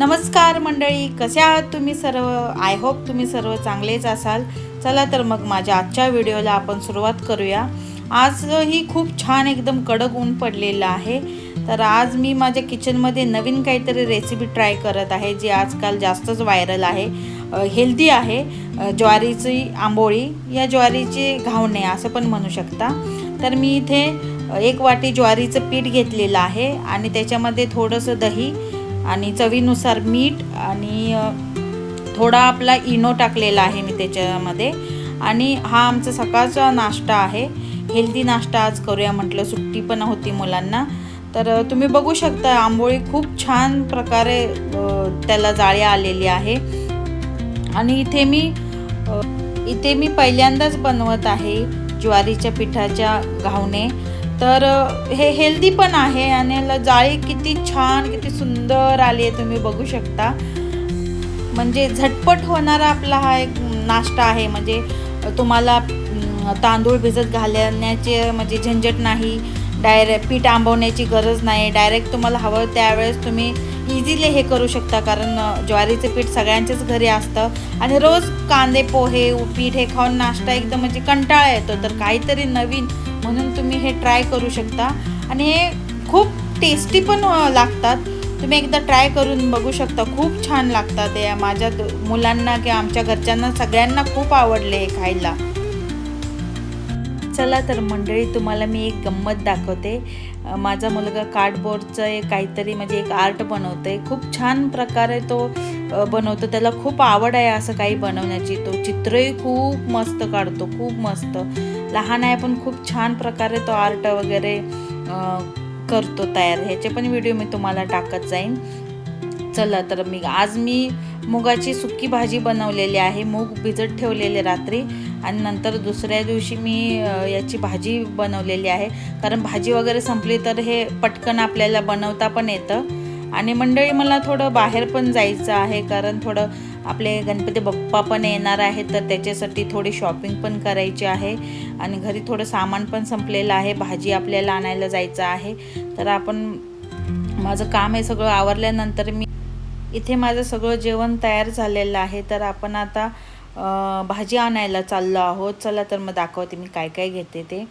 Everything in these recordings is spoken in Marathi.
नमस्कार मंडळी कसे आहात तुम्ही सर्व? आय होप तुम्ही सर्व चांगलेच असाल. चला तर मग माझ्या आजच्या व्हिडिओला आपण सुरुवात करूया. आज ही खूप छान एकदम कडक ऊन पडलेलं आहे. तर आज मी माझ्या किचनमध्ये नवीन काहीतरी रेसिपी ट्राय करत आहे जी आजकाल जास्तच व्हायरल आहे. हेल्दी आहे. ज्वारीची आंबोळी या ज्वारीचे घावणे असं पण म्हणू शकता. तर मी इथे एक वाटी ज्वारीचं पीठ घेतलेलं आहे आणि त्याच्यामध्ये थोडंसं दही आणि चवीनुसार मीठ आणि थोडा आपला इनो टाकलेला आहे मी त्याच्यामध्ये. आणि हा आमचा सकाळचा नाश्ता आहे. हेल्दी नाश्ता आज करूया म्हटलं सुट्टी पण होती मुलांना. तर तुम्ही बघू शकता आंबोळी खूप छान प्रकारे त्याला जाळी आलेली आहे. आणि इथे मी इथे मी पहिल्यांदाच बनवत आहे ज्वारीच्या पिठाच्या घावणे. तर हे हेल्दी पण आहे आणि याला जाळी किती छान किती सुंदर आली आहे तुम्ही बघू शकता. म्हणजे झटपट होणारा आपला हा एक नाश्ता आहे. म्हणजे तुम्हाला तांदूळ भिजत घालण्याचे म्हणजे झंझट नाही. डायरेक्ट पीठ आंबवण्याची गरज नाही. डायरेक्ट तुम्हाला हवं त्यावेळेस तुम्ही इझिली हे करू शकता कारण ज्वारीचं पीठ सगळ्यांच्याच घरी असतं. आणि रोज कांदे पोहे उपीठ हे खाऊन नाश्ता एकदम म्हणजे कंटाळा येतो. तर काहीतरी नवीन म्हणून तुम्ही हे ट्राय करू शकता. आणि हे खूप टेस्टी पण लागतात. तुम्ही एकदा ट्राय करून बघू शकता. खूप छान लागतात हे. माझ्या मुलांना किंवा आमच्या घरच्यांना सगळ्यांना खूप आवडले हे खायला. चला तर मंडळी तुम्हाला मी एक गंमत दाखवते. माझा मुलगा कार्डबोर्डचं एक काहीतरी म्हणजे एक आर्ट बनवतोय. खूप छान प्रकारे तो बनवतो. त्याला खूप आवड आहे असं काही बनवण्याची. तो चित्रही खूप मस्त काढतो खूप मस्त. लहान आहे पण खूप छान प्रकारे तो आर्ट वगैरे करतो तयार. ह्याचे पण व्हिडिओ मी तुम्हाला टाकत जाईन. चला तर मी आज मी मुगाची सुकी भाजी बनवलेली आहे. मूग भिजत ठेवलेले रात्री आणि नंतर दुसऱ्या दिवशी मी याची भाजी बनवलेली आहे. कारण भाजी वगैरे संपली तर हे पटकन आपल्याला बनवता पण येतं. आणि मंडळी मला थोडं बाहेर पण जायचं आहे. कारण थोडं आपले गणपती बाप्पा पण येणार आहेत तर त्याच्यासाठी थोडी शॉपिंग पण करायची आहे. आणि घरी थोडं सामान पण संपलेलं आहे. भाजी आपल्याला आणायला जायचं आहे. तर आपण माझं काम हे सगळं आवरल्यानंतर मी इथे माझं सगळं जेवण तयार झालेलं आहे. तर आपण आता भाजी आणायला चाललो आहोत. चला तर मग दाखवते मी काय काय घेते ते.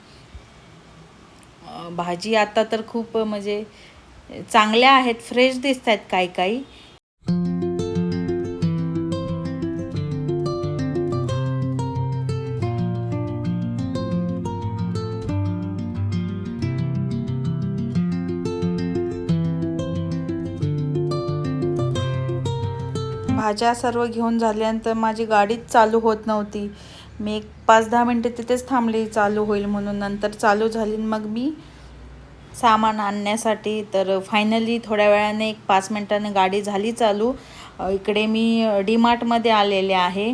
भाजी आता तर खूप म्हणजे चांगल्या आहेत. फ्रेश दिसत आहेत काही काही. भाज्या सर्व घेऊन झाल्यानंतर माझी गाडीच चालू होत नव्हती. मी एक पाच दहा मिनटं तिथेच थांबली चालू होईल म्हणून. नंतर चालू झाली मग मी सामान आणण्यासाठी तर फायनली थोड्या वेळाने एक पाच मिनटाने गाडी झाली चालू. इकडे मी डीमार्टमध्ये आलेले आहे.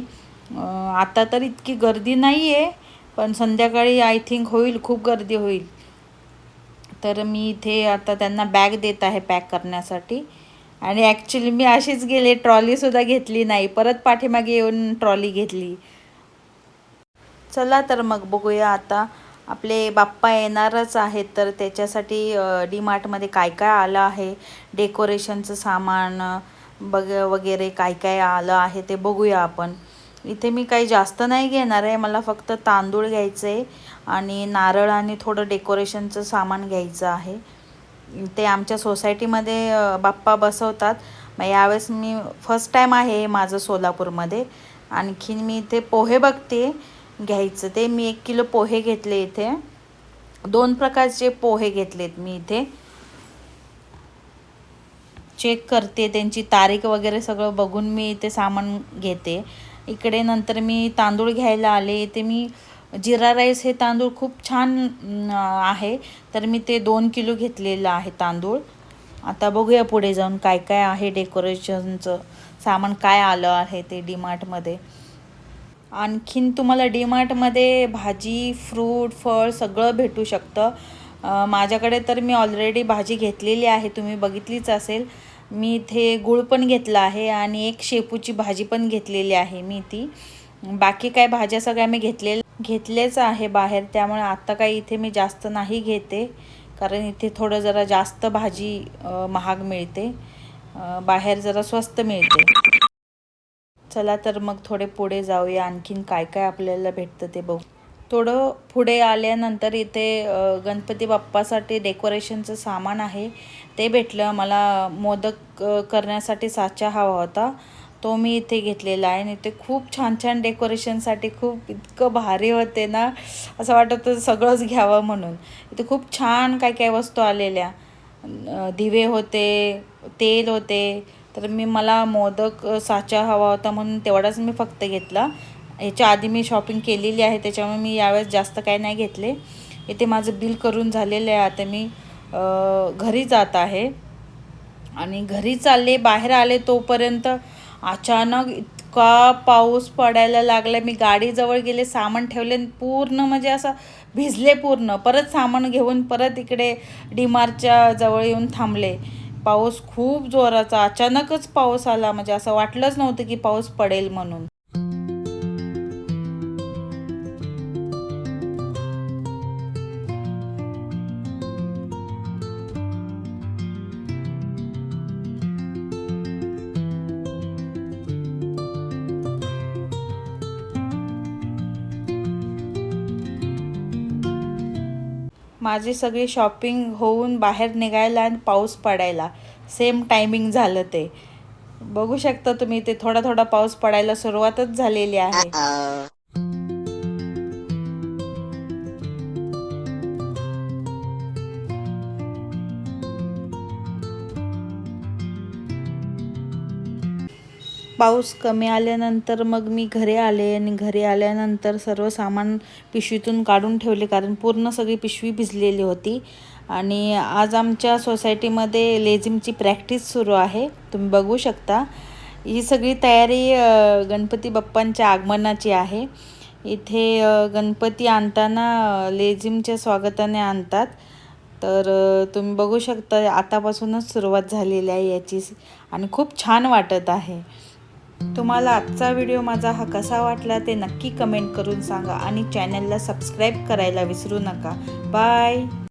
आता तर इतकी गर्दी नाही आहे पण संध्याकाळी आय थिंक होईल खूप गर्दी होईल. तर मी इथे आता त्यांना बॅग देत आहे पॅक करण्यासाठी. आणि ॲक्च्युली मी अशीच गेले ट्रॉलीसुद्धा घेतली नाही. परत पाठीमागे येऊन ट्रॉली घेतली. चला तर मग बघूया आता. आपले बाप्पा येणारच आहेत तर त्याच्यासाठी डी मार्टमध्ये काय काय आलं आहे? डेकोरेशनचं सामान बग वगैरे काय काय आलं आहे ते बघूया आपण. इथे मी काही जास्त नाही घेणार आहे मला फक्त तांदूळ घ्यायचं आहे आणि नारळ आणि थोडं डेकोरेशनचं सामान घ्यायचं आहे. ते आमच्या सोसायटीमध्ये बाप्पा बसवतात. मग यावेळेस मी फर्स्ट टाईम आहे माझं सोलापूरमध्ये. आणखीन मी इथे पोहे बघते घ्यायचं ते. मी एक किलो पोहे घेतले इथे. दोन प्रकारचे पोहे घेतलेत मी इथे. चेक करते त्यांची तारीख वगैरे सगळं बघून मी इथे सामान घेते. इकडे नंतर मी तांदूळ घ्यायला आले. इथे मी जिरा राईस हे तांदूळ खूप छान आहे. तर मी ते दोन किलो घेतलेलं आहे तांदूळ. आता बघूया पुढे जाऊन काय काय आहे डेकोरेशनचं. सामान काय आलं आहे ते डीमार्टमध्ये. आणखीन तुम्हाला डीमार्टमध्ये भाजी फ्रूट फळ सगळं भेटू शकतं. माझ्याकडे तर मी ऑलरेडी भाजी घेतलेली आहे. तुम्ही बघितलीच असेल. मी इथे गूळ पण घेतला आहे आणि एक शेपूची भाजी पण घेतलेली आहे मी ती. बाकी काय भाज्या सगळ्या मी घेतलेल्या घेतलेच आहे बाहेर त्यामुळे आत्ता काही इथे मी जास्त नाही घेते. कारण इथे थोडं जरा जास्त भाजी महाग मिळते. बाहेर जरा स्वस्त मिळते. चला तर मग थोडे पुढे जाऊया. आणखीन काय काय आपल्याला भेटतं ते बघू. थोडं पुढे आल्यानंतर इथे गणपती बाप्पासाठी डेकोरेशनचं सामान आहे. ते भेटलं. मला मोदक करण्यासाठी साचा हवा होता. तो मी इथे घेतलेला आहे आणि ते खूप छान छान डेकोरेशनसाठी खूप इतकं भारी होते ना असं वाटत होतं सगळंच घ्यावं म्हणून. इथे खूप छान काय काय वस्तू आलेल्या. दिवे होते तेल होते. तर मी मला मोदक साचा हवा होता म्हणून तेवढाच मी फक्त घेतला. ह्याच्या आधी मी शॉपिंग केलेली आहे त्याच्यामुळे मी यावेळेस जास्त काय नाही घेतले. इथे माझं बिल करून झालेलं आहे. आता मी घरी जात आहे. आणि घरी चालले बाहेर आले तोपर्यंत अचानक इतका पाऊस पडायला लागला. मी गाडीजवळ गेले सामान ठेवले आणि पूर्ण म्हणजे असं भिजले पूर्ण. परत सामान घेऊन परत इकडे डीमार्टच्या जवळ येऊन थांबले. पाऊस खूप जोराचा अचानकच पाऊस आला. म्हणजे असं वाटलंच नव्हतं की पाऊस पडेल म्हणून. माझी सगळी शॉपिंग होऊन बाहेर निघायला आणि पाऊस पडायला. सेम टायमिंग झालं ते. बघू शकता तुम्ही ते थोडा थोडा पाऊस पडायला सुरुवातच झालेली आहे. पाऊस कमी आल्यानंतर मग मी घरी आले आणि घरी आल्यानंतर सर्व सामान पिशवीतून काढून ठेवले कारण पूर्ण सगळी पिशवी भिजलेली होती. आणि आज आमच्या सोसायटीमध्ये लेझिमची प्रॅक्टिस सुरू आहे. तुम्ही बघू शकता. ही सगळी तयारी गणपती बाप्पांच्या आगमनाची आहे. इथे गणपती आणताना लेझिमच्या स्वागताने आणतात. तर तुम्ही बघू शकता आतापासूनच सुरुवात झालेली आहे याची. आणि खूप छान वाटत आहे. तुम्हाला आजचा व्हिडिओ माझा हा कसा वाटला ते नक्की कमेंट करून सांगा आणि चॅनलला सबस्क्राईब करायला विसरू नका. बाय